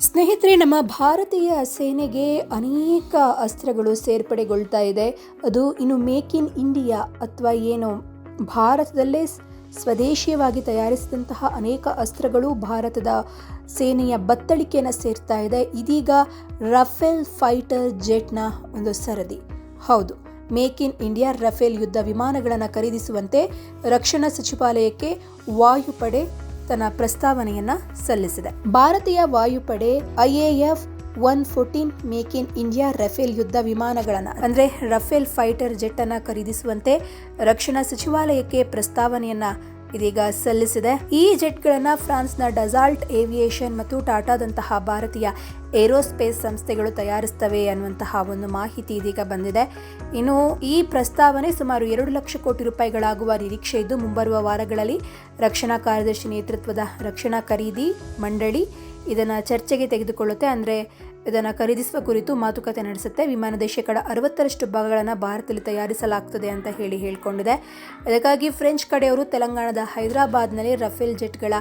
ಸ್ನೇಹಿತರೆ, ನಮ್ಮ ಭಾರತೀಯ ಸೇನೆಗೆ ಅನೇಕ ಅಸ್ತ್ರಗಳು ಸೇರ್ಪಡೆಗೊಳ್ತಾ ಇದೆ. ಅದು ಇನ್ನು ಮೇಕ್ ಇನ್ ಇಂಡಿಯಾ ಅಥವಾ ಏನು ಭಾರತದಲ್ಲೇ ಸ್ವದೇಶೀಯವಾಗಿ ತಯಾರಿಸಿದಂತಹ ಅನೇಕ ಅಸ್ತ್ರಗಳು ಭಾರತದ ಸೇನೆಯ ಬತ್ತಳಿಕೆಯನ್ನು ಸೇರ್ತಾ ಇದೆ. ಇದೀಗ ರಫೇಲ್ ಫೈಟರ್ ಜೆಟ್ನ ಒಂದು ಸರದಿ. ಹೌದು, ಮೇಕ್ ಇನ್ ಇಂಡಿಯಾ ರಫೇಲ್ ಯುದ್ಧ ವಿಮಾನಗಳನ್ನು ಖರೀದಿಸುವಂತೆ ರಕ್ಷಣಾ ಸಚಿವಾಲಯಕ್ಕೆ ವಾಯುಪಡೆ ತನ್ನ ಪ್ರಸ್ತಾವನೆಯನ್ನ ಸಲ್ಲಿಸಿದೆ. ಭಾರತೀಯ ವಾಯುಪಡೆ IAF one fourteen make in India Rafale ಯುದ್ಧ ವಿಮಾನಗಳನ್ನು, ಅಂದ್ರೆ ರಫೇಲ್ ಫೈಟರ್ ಜೆಟ್ ಅನ್ನು ಖರೀದಿಸುವಂತೆ ರಕ್ಷಣಾ ಸಚಿವಾಲಯಕ್ಕೆ ಪ್ರಸ್ತಾವನೆಯನ್ನ ಇದೀಗ ಸಲ್ಲಿಸಿದೆ. ಈ ಜೆಟ್ಗಳನ್ನು ಫ್ರಾನ್ಸ್ನ ಡಸಾಲ್ಟ್ ಏವಿಯೇಷನ್ ಮತ್ತು ಟಾಟಾದಂತಹ ಭಾರತೀಯ ಏರೋಸ್ಪೇಸ್ ಸಂಸ್ಥೆಗಳು ತಯಾರಿಸ್ತವೆ ಅನ್ನುವಂತಹ ಒಂದು ಮಾಹಿತಿ ಇದೀಗ ಬಂದಿದೆ. ಇನ್ನು ಈ ಪ್ರಸ್ತಾವನೆ ಸುಮಾರು ಎರಡು ಲಕ್ಷ ಕೋಟಿ ರೂಪಾಯಿಗಳಾಗುವ ನಿರೀಕ್ಷೆ ಇದ್ದು ಮುಂಬರುವ ವಾರಗಳಲ್ಲಿ ರಕ್ಷಣಾ ಕಾರ್ಯದರ್ಶಿ ನೇತೃತ್ವದ ರಕ್ಷಣಾ ಖರೀದಿ ಮಂಡಳಿ ಇದನ್ನು ಚರ್ಚೆಗೆ ತೆಗೆದುಕೊಳ್ಳುತ್ತೆ. ಅಂದರೆ ಇದನ್ನು ಖರೀದಿಸುವ ಕುರಿತು ಮಾತುಕತೆ ನಡೆಸುತ್ತೆ. ವಿಮಾನದ ಶೇಕಡ ಅರವತ್ತರಷ್ಟು ಭಾಗಗಳನ್ನು ಭಾರತದಲ್ಲಿ ತಯಾರಿಸಲಾಗ್ತದೆ ಅಂತ ಹೇಳಿ ಹೇಳಿಕೊಂಡಿದೆ. ಅದಕ್ಕಾಗಿ ಫ್ರೆಂಚ್ ಕಡೆಯವರು ತೆಲಂಗಾಣದ ಹೈದರಾಬಾದ್ನಲ್ಲಿ ರಫೇಲ್ ಜೆಟ್ಗಳ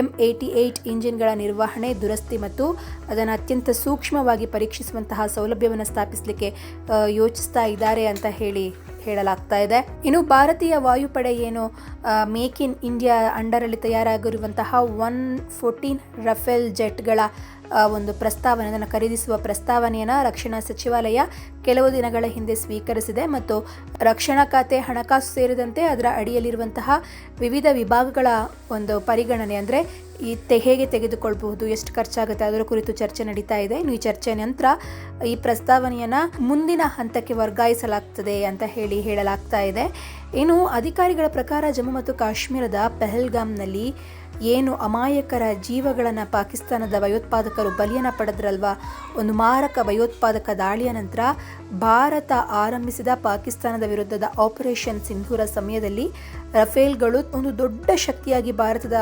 ಎಂ ಏಯ್ಟಿ ಏಯ್ಟ್ ಇಂಜಿನ್ಗಳ ನಿರ್ವಹಣೆ, ದುರಸ್ತಿ ಮತ್ತು ಅದನ್ನು ಅತ್ಯಂತ ಸೂಕ್ಷ್ಮವಾಗಿ ಪರೀಕ್ಷಿಸುವಂತಹ ಸೌಲಭ್ಯವನ್ನು ಸ್ಥಾಪಿಸಲಿಕ್ಕೆ ಯೋಚಿಸ್ತಾ ಇದ್ದಾರೆ ಅಂತ ಹೇಳಿ ಹೇಳಲಾಗ್ತಾ ಇದೆ. ಇನ್ನು ಭಾರತೀಯ ವಾಯುಪಡೆ ಏನು ಮೇಕ್ ಇನ್ ಇಂಡಿಯಾ ಅಂಡರಲ್ಲಿ ತಯಾರಾಗಿರುವಂತಹ ಒನ್ ಫೋರ್ಟೀನ್ ರಫೇಲ್ ಜೆಟ್ಗಳ ಒಂದು ಪ್ರಸ್ತಾವನೆಯನ್ನು ಖರೀದಿಸುವ ಪ್ರಸ್ತಾವನೆಯನ್ನು ರಕ್ಷಣಾ ಸಚಿವಾಲಯ ಕೆಲವು ದಿನಗಳ ಹಿಂದೆ ಸ್ವೀಕರಿಸಿದೆ. ಮತ್ತು ರಕ್ಷಣಾ ಖಾತೆ ಹಣಕಾಸು ಸೇರಿದಂತೆ ಅದರ ಅಡಿಯಲ್ಲಿರುವಂತಹ ವಿವಿಧ ವಿಭಾಗಗಳ ಒಂದು ಪರಿಗಣನೆ ಅಂದರೆ ಈ ತೆ, ಹೇಗೆ ತೆಗೆದುಕೊಳ್ಬಹುದು, ಎಷ್ಟು ಖರ್ಚಾಗುತ್ತೆ, ಅದರ ಕುರಿತು ಚರ್ಚೆ ನಡೀತಾ ಇದೆ. ಇನ್ನು ಈ ಚರ್ಚೆ ನಂತರ ಈ ಪ್ರಸ್ತಾವನೆಯನ್ನು ಮುಂದಿನ ಹಂತಕ್ಕೆ ವರ್ಗಾಯಿಸಲಾಗ್ತದೆ ಅಂತ ಹೇಳಿ ಹೇಳಲಾಗ್ತಾ ಇದೆ. ಇನ್ನು ಅಧಿಕಾರಿಗಳ ಪ್ರಕಾರ ಜಮ್ಮು ಮತ್ತು ಕಾಶ್ಮೀರದ ಪೆಹಲ್ಗಾಮ್ನಲ್ಲಿ ಏನು ಅಮಾಯಕರ ಜೀವಗಳನ್ನು ಪಾಕಿಸ್ತಾನದ ಭಯೋತ್ಪಾದಕರು ಬಲಿಯನ್ನು ಪಡೆದ್ರಲ್ವಾ? ಒಂದು ಮಾರಕ ಭಯೋತ್ಪಾದಕ ದಾಳಿಯ ನಂತರ ಭಾರತ ಆರಂಭಿಸಿದ ಪಾಕಿಸ್ತಾನದ ವಿರುದ್ಧದ ಆಪರೇಷನ್ ಸಿಂಧೂರ ಸಮಯದಲ್ಲಿ ರಫೇಲ್ಗಳು ಒಂದು ದೊಡ್ಡ ಶಕ್ತಿಯಾಗಿ ಭಾರತದ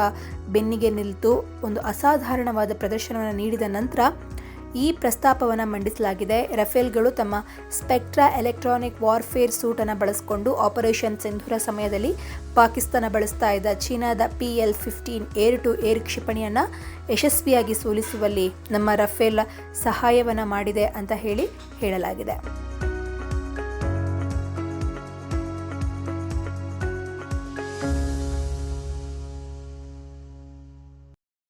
ಬೆನ್ನಿಗೆ ನಿಲ್ತು ಒಂದು ಅಸಾಧಾರಣವಾದ ಪ್ರದರ್ಶನವನ್ನು ನೀಡಿದ ನಂತರ ಈ ಪ್ರಸ್ತಾಪವನ್ನು ಮಂಡಿಸಲಾಗಿದೆ. ರಫೇಲ್ಗಳು ತಮ್ಮ ಸ್ಪೆಕ್ಟ್ರಾ ಎಲೆಕ್ಟ್ರಾನಿಕ್ ವಾರ್ಫೇರ್ ಸೂಟನ್ನು ಬಳಸಿಕೊಂಡು ಆಪರೇಷನ್ ಸಿಂಧುರ ಸಮಯದಲ್ಲಿ ಪಾಕಿಸ್ತಾನ ಬಳಸ್ತಾ ಇದ್ದ ಚೀನಾದ P L fifteen air to air ಕ್ಷಿಪಣಿಯನ್ನು ಯಶಸ್ವಿಯಾಗಿ ಸೋಲಿಸುವಲ್ಲಿ ನಮ್ಮ ರಫೇಲ್ ಸಹಾಯವನ್ನು ಮಾಡಿದೆ ಅಂತ ಹೇಳಿ ಹೇಳಲಾಗಿದೆ.